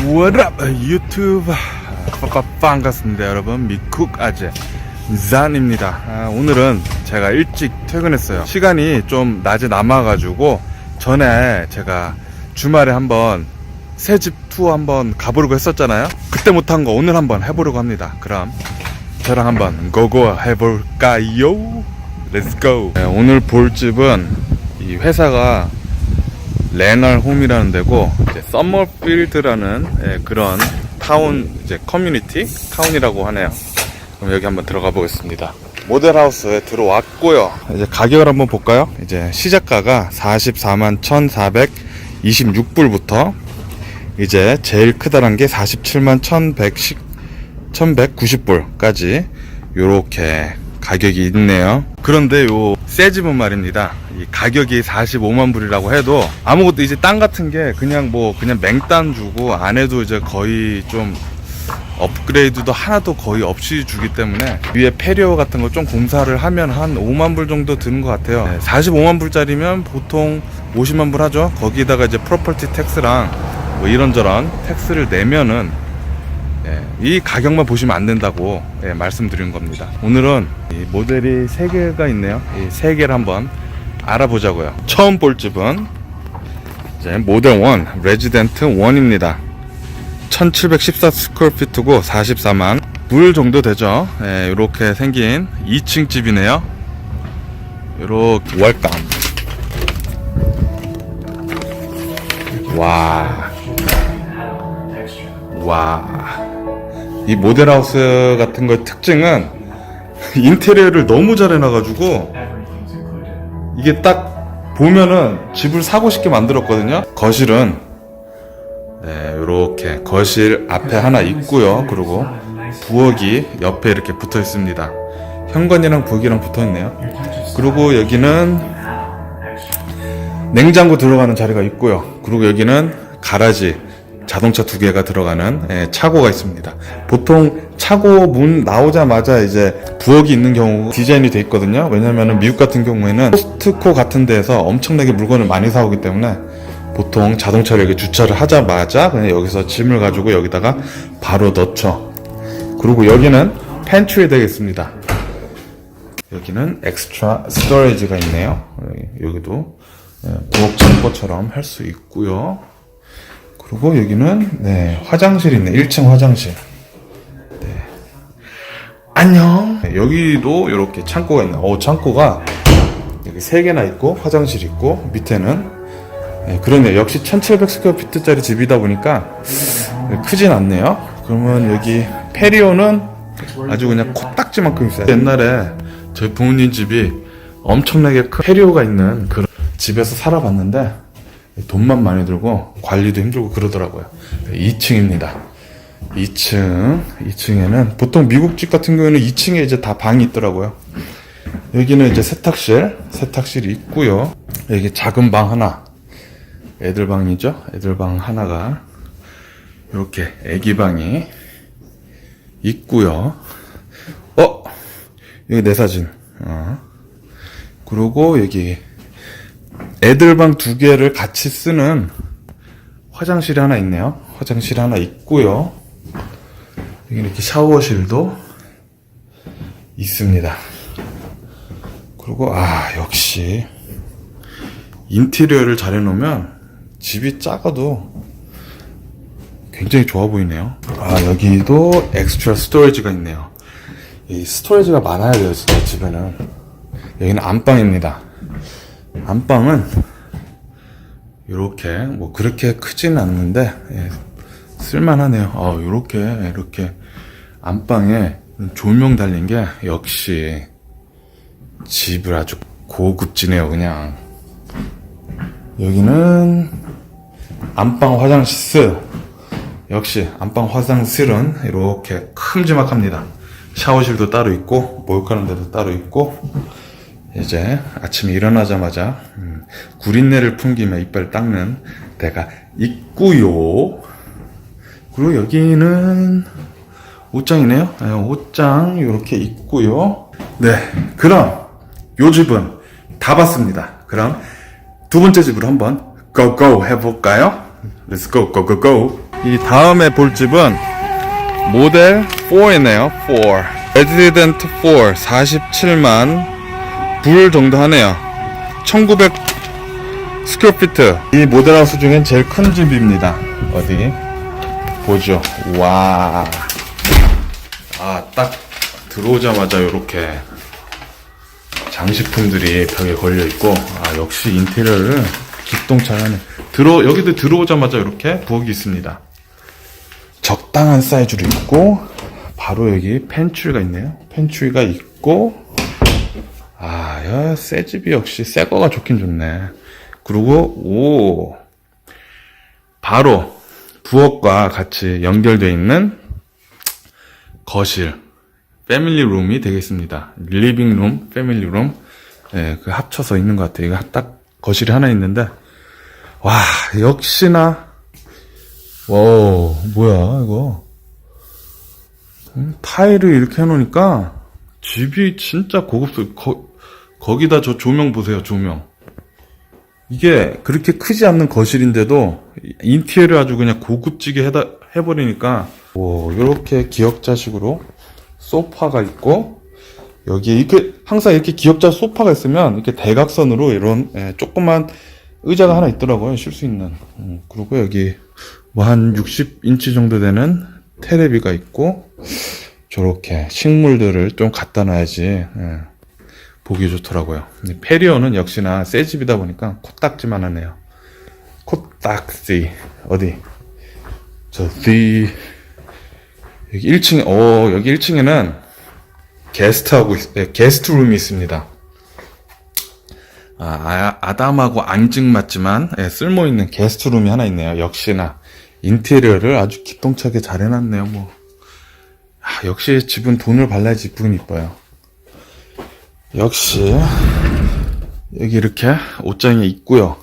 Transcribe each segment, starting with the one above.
Up 유튜브. 빠 반갑습니다 여러분. 미쿡 아재 잔입니다. 아, 오늘은 제가 일찍 퇴근했어요. 시간이 좀 낮에 남아가지고 전에 제가 주말에 한번 새집 투어 한번 가보려고 했었잖아요. 그때 못한 거 오늘 한번 해보려고 합니다. 그럼 저랑 한번 고고 해볼까요? Go. 네, 오늘 볼 집은 이 회사가 레널 홈이라는 데고 이제 썸머필드라는 예, 그런 타운 이제 커뮤니티 타운이라고 하네요. 그럼 여기 한번 들어가 보겠습니다. 모델하우스에 들어왔고요. 이제 가격을 한번 볼까요? 이제 시작가가 44만 1,426불부터 이제 제일 크다란 게 47만 1,110 1190불까지 요렇게 가격이 있네요. 그런데 요 새 집은 말입니다. 이 가격이 45만 불이라고 해도 아무것도 이제 땅 같은 게 그냥 뭐 그냥 맹땅 주고 안에도 이제 거의 좀 업그레이드도 하나도 거의 없이 주기 때문에 위에 페리오 같은 거 좀 공사를 하면 한 5만 불 정도 드는 것 같아요. 45만 불짜리면 보통 50만 불 하죠. 거기다가 이제 프로퍼티 텍스랑 뭐 이런저런 텍스를 내면은 예, 이 가격만 보시면 안 된다고 예, 말씀드린 겁니다. 오늘은 이 모델이 3개가 있네요. 이 3개를 한번 알아보자고요. 처음 볼 집은 이제 모델 1, 레지던트 1입니다. 1714 스퀘어피트고 44만 불 정도 되죠. 예, 이렇게 생긴 2층 집이네요. 이렇게 월감. 와. 와. 이 모델하우스 같은 거의 특징은 인테리어를 너무 잘 해놔가지고 이게 딱 보면은 집을 사고 싶게 만들었거든요. 거실은 네, 이렇게 거실 앞에 하나 있고요. 그리고 부엌이 옆에 이렇게 붙어 있습니다. 현관이랑 부엌이랑 붙어 있네요. 그리고 여기는 냉장고 들어가는 자리가 있고요. 그리고 여기는 가라지 자동차 두 개가 들어가는 예, 차고가 있습니다. 보통 차고 문 나오자마자 이제 부엌이 있는 경우 디자인이 돼 있거든요. 왜냐면은 미국 같은 경우에는 코스트코 같은 데에서 엄청나게 물건을 많이 사오기 때문에 보통 자동차를 여기 주차를 하자마자 그냥 여기서 짐을 가지고 여기다가 바로 넣죠. 그리고 여기는 팬트리 되겠습니다. 여기는 엑스트라 스토리지가 있네요. 여기, 여기도 예, 부엌 창고처럼 할 수 있고요. 그리고 여기는 네, 화장실 있네. 1층 화장실. 네. 안녕. 네, 여기도 이렇게 창고가 있네. 어, 창고가 여기 3개나 있고 화장실 있고 밑에는 네, 그러네요. 역시 1700 스퀘어 피트짜리 집이다 보니까 네, 크진 않네요. 그러면 여기 페리오는 아주 그냥 코딱지만큼 있어요. 옛날에 저희 부모님 집이 엄청나게 큰 페리오가 있는 그런 집에서 살아봤는데 돈만 많이 들고 관리도 힘들고 그러더라고요. 2층입니다. 2층, 2층에는 보통 미국 집 같은 경우에는 2층에 이제 다 방이 있더라고요. 여기는 이제 세탁실, 세탁실이 있고요. 여기 작은 방 하나, 애들 방이죠. 애들 방 하나가 이렇게 애기 방이 있고요. 어, 여기 내 사진. 어. 그리고 여기 애들 방 두 개를 같이 쓰는 화장실이 하나 있네요. 화장실 하나 있고요. 이렇게 샤워실도 있습니다. 그리고 아 역시 인테리어를 잘 해놓으면 집이 작아도 굉장히 좋아 보이네요. 아 여기도 엑스트라 스토리지가 있네요. 이 스토리지가 많아야 돼요 진짜 집에는. 여기는 안방입니다. 안방은 이렇게 뭐 그렇게 크지는 않는데 예, 쓸만하네요. 어, 이렇게 이렇게 안방에 조명 달린 게 역시 집을 아주 고급지네요. 그냥 여기는 안방 화장실 역시 안방 화장실은 이렇게 큼지막합니다. 샤워실도 따로 있고 목욕하는 데도 따로 있고 이제 아침에 일어나자마자 음, 구린내를 풍기며 이빨 닦는 데가 있고요. 그리고 여기는 옷장이네요. 네, 옷장 이렇게 있고요. 네, 그럼 요 집은 다 봤습니다. 그럼 두 번째 집으로 한번 고고 해볼까요? Let's go, go, go, go. 이 다음에 볼 집은 모델 4이네요. 4. 레지던트 4 47만 불 정도 하네요. 1900 스퀘어피트. 이 모델하우스 중엔 제일 큰 집입니다. 어디? 보죠. 와. 아, 딱 들어오자마자 이렇게 장식품들이 벽에 걸려 있고, 아, 역시 인테리어를 기똥차게 하네. 들어, 여기도 들어오자마자 이렇게 부엌이 있습니다. 적당한 사이즈로 있고, 바로 여기 펜츄리가 있네요. 펜츄리가 있고, 아, 야, 새 집이 역시 새 거가 좋긴 좋네. 그리고, 오, 바로 부엌과 같이 연결되어 있는 거실, 패밀리 룸이 되겠습니다. 리빙 룸, 패밀리 룸, 예, 그 합쳐서 있는 것 같아요. 이거 딱 거실이 하나 있는데, 와, 역시나, 와, 뭐야, 이거. 음, 타일을 이렇게 해놓으니까, 집이 진짜 고급스러워. 거, 거기다 저 조명 보세요, 조명. 이게 그렇게 크지 않는 거실인데도 인테리어 아주 그냥 고급지게 해다, 해버리니까 오, 이렇게 기역자식으로 소파가 있고 여기에 이렇게 항상 이렇게 기역자 소파가 있으면 이렇게 대각선으로 이런 예, 조그만 의자가 하나 있더라고요 쉴 수 있는 음, 그리고 여기 뭐 한 60인치 정도 되는 테레비가 있고 저렇게 식물들을 좀 갖다 놔야지 예, 보기 좋더라고요. 이 페리오는 역시나 새 집이다 보니까 코딱지만 하네요. 코딱지 어디? 저 D 여기 1층 어 여기 1층에는 게스트하고 있- 네, 게스트 룸이 있습니다. 아, 아 아담하고 앙증 맞지만 예, 쓸모 있는 게스트 룸이 하나 있네요. 역시나 인테리어를 아주 기똥차게 잘 해놨네요. 뭐 아, 역시 집은 돈을 발라야지 이쁘긴 이뻐요. 역시 여기 이렇게 옷장이 있고요.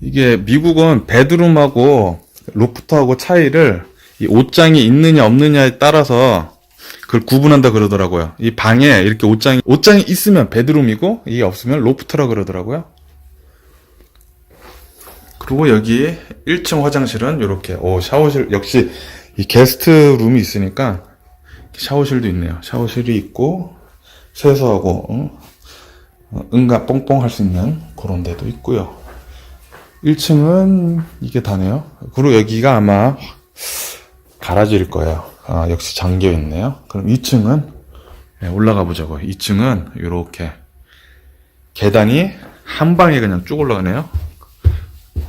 이게 미국은 베드룸하고 로프트하고 차이를 이 옷장이 있느냐 없느냐에 따라서 그걸 구분한다 그러더라고요. 이 방에 이렇게 옷장이 옷장이 있으면 베드룸이고 이게 없으면 로프트라 그러더라고요. 그리고 여기 1층 화장실은 이렇게 오 샤워실 역시 이 게스트 룸이 있으니까 샤워실도 있네요. 샤워실이 있고 세수하고 어? 어, 응가 뽕뽕 할 수 있는 그런 데도 있고요. 1층은 이게 다네요. 그리고 여기가 아마 가라지일 거예요. 아, 역시 잠겨 있네요. 그럼 2층은 올라가 보자고요. 2층은 이렇게 계단이 한 방에 그냥 쭉 올라가네요.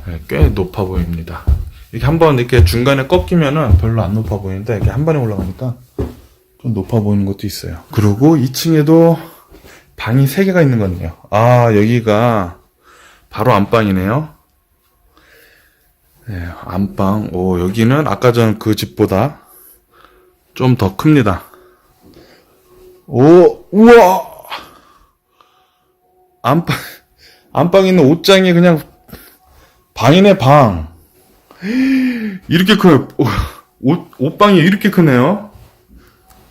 네, 꽤 높아 보입니다. 이렇게 한번 이렇게 중간에 꺾이면은 별로 안 높아 보이는데 이렇게 한 번에 올라가니까 좀 높아 보이는 것도 있어요. 그리고 2층에도 방이 3개가 있는 거네요. 아, 여기가 바로 안방이네요. 네, 안방. 오, 여기는 아까 전 그 집보다 좀 더 큽니다. 오, 우와! 안방, 안방에 있는 옷장이 그냥 방이네, 방. 이렇게 커요. 오, 옷, 옷방이 이렇게 크네요.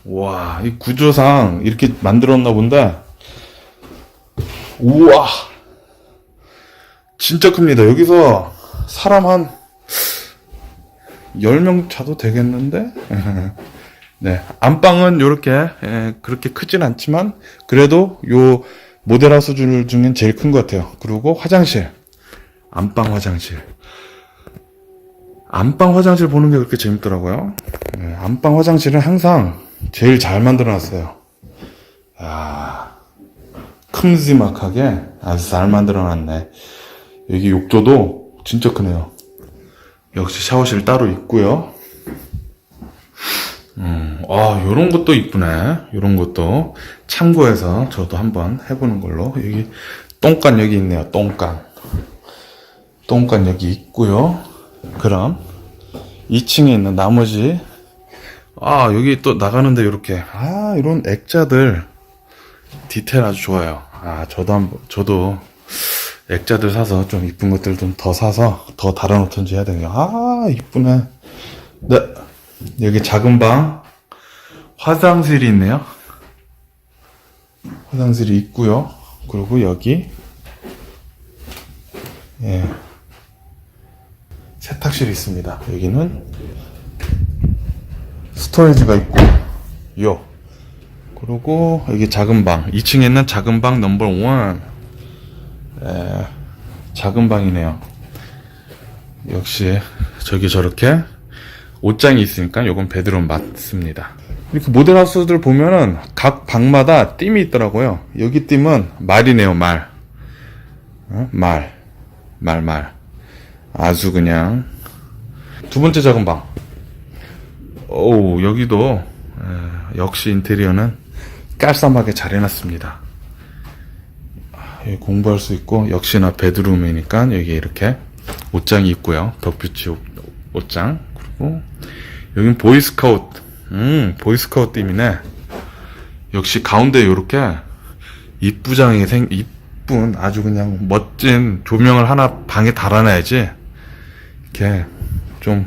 와, 이 구조상 이렇게 만들었나 본데. 우와. 진짜 큽니다. 여기서 사람 한 10명 자도 되겠는데? 네. 안방은 요렇게, 예, 그렇게 크진 않지만, 그래도 요 모델하우스 중엔 제일 큰 것 같아요. 그리고 화장실. 안방 화장실. 안방 화장실 보는 게 그렇게 재밌더라고요. 네, 안방 화장실은 항상 제일 잘 만들어 놨어요. 야 큼지막하게 아주 잘 만들어 놨네. 여기 욕조도 진짜 크네요. 역시 샤워실 따로 있고요. 음, 아, 요런 것도 이쁘네. 요런 것도 참고해서 저도 한번 해보는 걸로. 여기 똥간 여기 있네요. 똥간. 똥간 여기 있고요. 그럼 2층에 있는 나머지 아 여기 또 나가는데 이렇게 아 이런 액자들 디테일 아주 좋아요. 아 저도 한번 저도 액자들 사서 좀 이쁜 것들 좀 더 사서 더 달아놓던지 해야 되네요. 아 이쁘네. 네 여기 작은 방 화장실이 있네요. 화장실이 있고요. 그리고 여기 예 세탁실이 있습니다. 여기는 스토리지가 있고, 요. 그리고 여기 작은 방. 2층에 있는 작은 방 넘버 원. 에, 작은 방이네요. 역시 저기 저렇게 옷장이 있으니까 요건 베드룸 맞습니다. 이렇게 모델하우스들 보면은 각 방마다 띠이 있더라고요. 여기 띠은 말이네요, 말. 어? 말. 말, 말. 아주 그냥. 두 번째 작은 방. 오, 여기도, 에, 역시 인테리어는 깔쌈하게 잘 해놨습니다. 아, 공부할 수 있고, 역시나 베드룸이니까 여기 이렇게 옷장이 있고요. 덕뷰치 옷, 옷장. 그리고, 여긴 보이스카우트. 음, 보이스카우트 팀이네. 역시 가운데 요렇게 이쁘장이 생, 이쁜 아주 그냥 멋진 조명을 하나 방에 달아놔야지. 이렇게 좀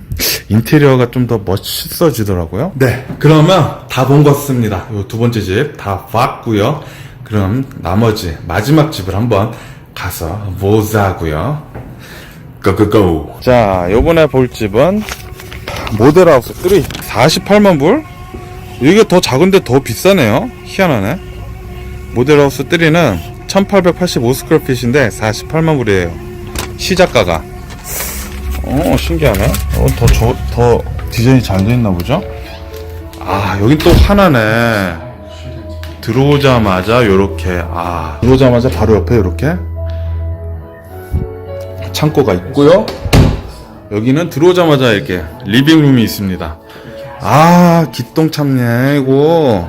인테리어가 좀 더 멋있어지더라고요. 네, 그러면 다 본 것 같습니다. 요두 번째 집 다 봤고요. 그럼 나머지 마지막 집을 한번 가서 보자고요. 고고고. 자, 요번에 볼 집은 모델하우스 3 48만 불? 이게 더 작은데 더 비싸네요. 희한하네. 모델하우스 3는 1885스퀘어핏인데 48만 불이에요. 시작가가. 어, 신기하네. 어, 더, 저, 더 디자인이 잘 돼 있나 보죠? 아, 여긴 또 하나네. 들어오자마자 요렇게, 아, 들어오자마자 바로 옆에 요렇게 창고가 있고요. 여기는 들어오자마자 이렇게 리빙룸이 있습니다. 아, 기똥 참네, 이거.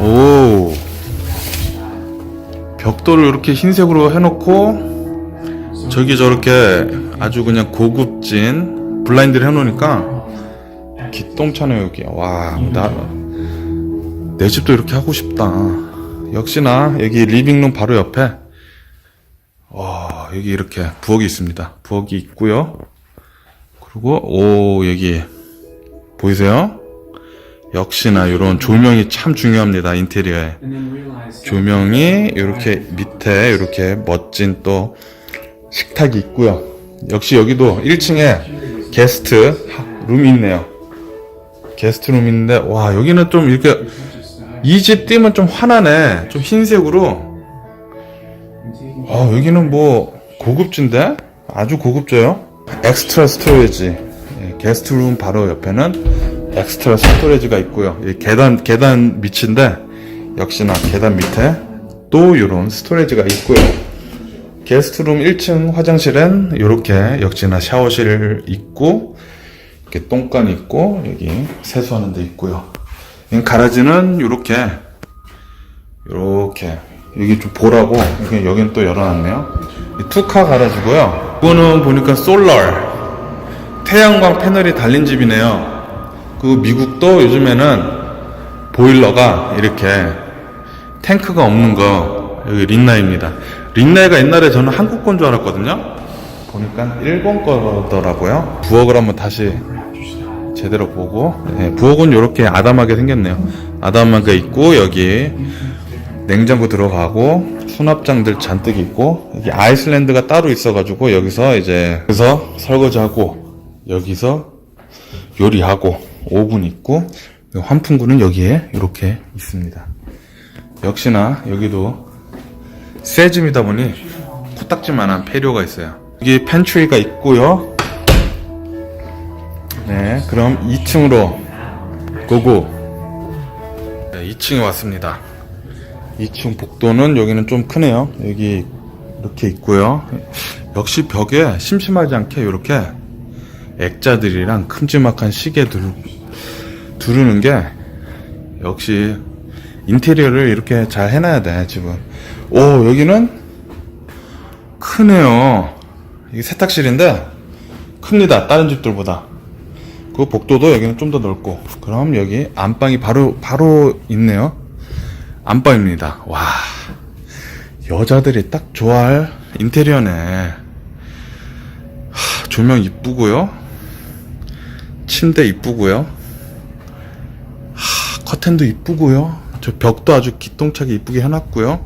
오. 벽돌을 이렇게 흰색으로 해놓고, 저기 저렇게 아주 그냥 고급진 블라인드를 해놓으니까, 기똥 차네, 여기. 와, 나, 내 집도 이렇게 하고 싶다. 역시나, 여기 리빙룸 바로 옆에, 와, 여기 이렇게 부엌이 있습니다. 부엌이 있고요. 그리고 오 여기 보이세요? 역시나 이런 조명이 참 중요합니다. 인테리어에 조명이 이렇게 밑에 이렇게 멋진 또 식탁이 있고요. 역시 여기도 1층에 게스트 룸이 있네요. 게스트 있는데 와 여기는 좀 이렇게 이 집 띠면 좀 환하네. 좀 흰색으로 아, 여기는 뭐 고급진데? 아주 고급져요. 엑스트라 스토리지. 예, 게스트 룸 바로 옆에는 엑스트라 스토리지가 있고요. 이 계단 계단 밑인데 역시나 계단 밑에 또 이런 스토리지가 있고요. 게스트룸 1층 화장실엔 이렇게 역시나 샤워실 있고 이렇게 똥간 있고 여기 세수하는 데 있고요. 이 가라지는 이렇게 이렇게 여기 좀 보라고 여기 여기는 또 열어놨네요. 이 투카 갈아주고요. 이거는 보니까 솔라 태양광 패널이 달린 집이네요. 그 미국도 요즘에는 보일러가 이렇게 탱크가 없는 거 여기 린나입니다. 린나이가 옛날에 저는 한국 건 줄 알았거든요. 보니까 일본 거더라고요. 부엌을 한번 다시 제대로 보고 네, 부엌은 이렇게 아담하게 생겼네요. 아담하게 있고 여기 냉장고 들어가고 수납장들 잔뜩 있고 여기 아이슬란드가 따로 있어가지고 여기서 이제 여기서 설거지하고 여기서 요리하고 오븐 있고 환풍구는 여기에 이렇게 있습니다. 역시나 여기도 새 집이다 보니 코딱지만한 배려가 있어요. 여기 팬트리가 있고요. 네, 그럼 2층으로 고고. 네, 2층에 왔습니다. 2층 복도는 여기는 좀 크네요. 여기 이렇게 있고요. 역시 벽에 심심하지 않게 이렇게 액자들이랑 큼지막한 시계 들, 두르는 게 역시 인테리어를 이렇게 잘 해놔야 돼 집은. 오 여기는 크네요. 이게 세탁실인데 큽니다. 다른 집들보다. 그 복도도 여기는 좀 더 넓고. 그럼 여기 안방이 바로 바로 있네요. 안방입니다. 와, 여자들이 딱 좋아할 인테리어네. 하, 조명 이쁘고요. 침대 이쁘고요. 하, 커튼도 이쁘고요. 저 벽도 아주 기똥차게 이쁘게 해놨고요.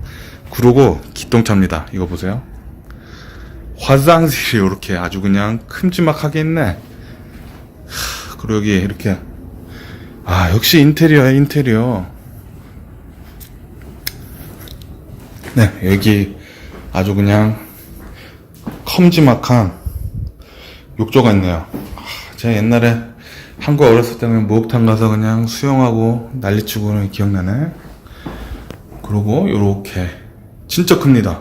그리고 기똥차입니다. 이거 보세요. 와, 화장실이 이렇게 아주 그냥 큼지막하게 있네. 하, 그리고 여기 이렇게 아 역시 인테리어야 인테리어. 네 여기 아주 그냥 컴지막한 욕조가 있네요. 아, 제가 옛날에 한국 어렸을 때는 목욕탕 가서 그냥 수영하고 난리치고 그런 게 기억나네. 그리고 요렇게 진짜 큽니다.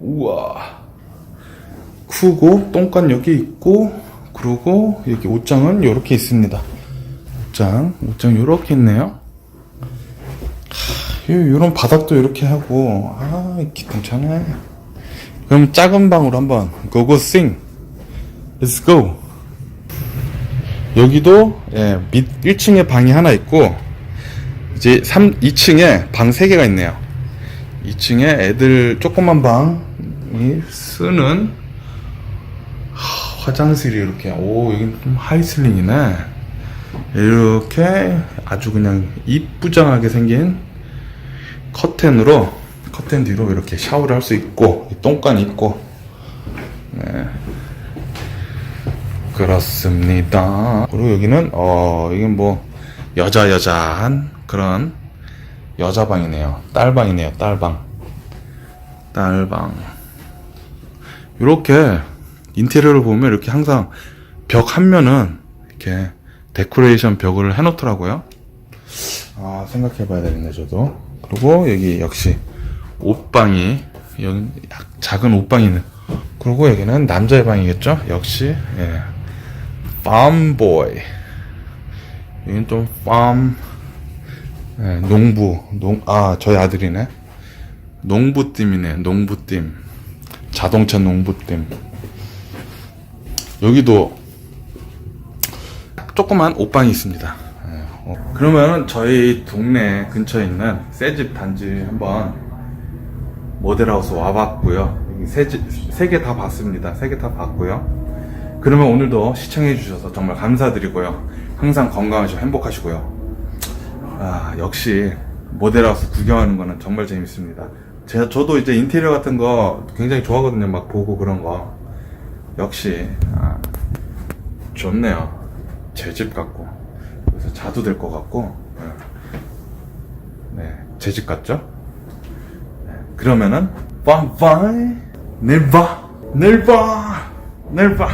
우와. 크고 똥간 여기 있고 그리고 여기 옷장은 요렇게 있습니다. 옷장, 옷장 요렇게 있네요. 요런 바닥도 이렇게 하고 아 기똥차네. 그럼 작은 방으로 한번 고고 싱. Let's go. 여기도 예, 밑 1층에 방이 하나 있고 이제 3, 2층에 방 3개가 있네요. 2층에 애들 조그만 방이 쓰는 하, 화장실이 이렇게 오 여기 좀 하이슬링이네. 이렇게 아주 그냥 이쁘장하게 생긴 커튼으로 커튼 뒤로 이렇게 샤워를 할 수 있고 똥간 있고 네. 그렇습니다. 그리고 여기는 어 이건 뭐 여자 여자한 그런 여자 방이네요. 딸방이네요. 딸방. 딸방. 이렇게 인테리어를 보면 이렇게 항상 벽 한 면은 이렇게 데코레이션 벽을 해놓더라고요. 아 생각해봐야 되겠네 저도. 그리고 여기 역시 옷방이 여기 약 작은 옷방이 있는. 그리고 여기는 남자의 방이겠죠? 역시 예. 팜보이. 여기는 좀 팜. 예, 농부, 농, 아, 저희 아들이네. 농부팀이네, 농부팀. 자동차 농부팀. 여기도 조그만 옷방이 있습니다. 예, 어. 그러면 저희 동네 근처에 있는 새집 단지 한번 모델하우스 와봤고요. 여기 세개다 봤습니다. 세 개 다 봤고요. 그러면 오늘도 시청해 주셔서 정말 감사드리고요. 항상 건강하시고 행복하시고요. 아, 역시 모델하우스 구경하는 거는 정말 재밌습니다. 제가 저도 이제 인테리어 같은 거 굉장히 좋아하거든요. 막 보고 그런 거. 역시 아, 좋네요. 제 집 같고 그래서 자도 될 것 같고 네, 제 집 같죠? 네, 그러면은 내일 봐 내일 봐